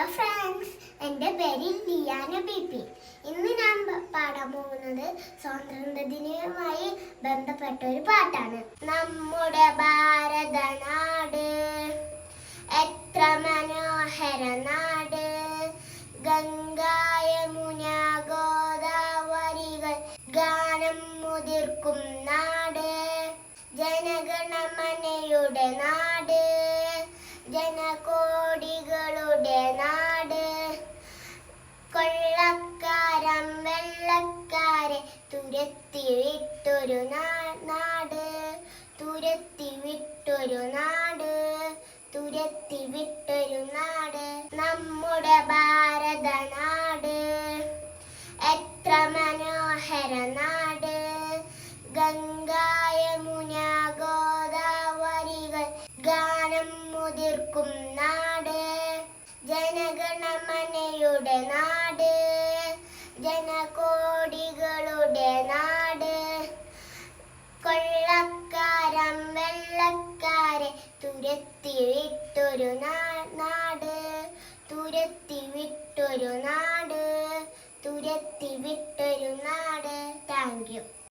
Hello friends എന്റെ പേര് ലിയാന BP ഇന്ന് ഞാൻ പാടാൻ പോകുന്നത് സ്വാതന്ത്ര്യദിനവുമായി ബന്ധപ്പെട്ട ഒരു പാട്ടാണ്. നമ്മുടെ ഭാരതനാട് എത്ര മനോഹര നാട്. ഗംഗാ ഗോദാവരികൾ ഗാനം മുതിർക്കും നാട്. ജനഗണമനയുടെ നാട്. ജനകോടികളുടെ നാട്. കൊള്ളക്കാരം വെള്ളക്കാരെ തുരത്തി വിട്ടൊരു നാട്. തുരത്തി വിട്ടൊരു നാട്. തുരത്തി വിട്ടൊരു നാട്. നമ്മുടെ ഭാരതനാട് എത്ര മനോഹര നാട്. ഗംഗാ ഗോദാവരികൾ ഗാനം മുതിർക്കും നാട് ജനഗണമനയുടെ നാട് ജനകോടികളുടെ നാട്. കൊള്ളക്കാരം വെള്ളക്കാരെ തുരത്തി വിട്ടൊരു നാട്. തുരത്തി വിട്ടൊരു നാട്. തുരത്തി വിട്ടൊരു നാട്. Thank you.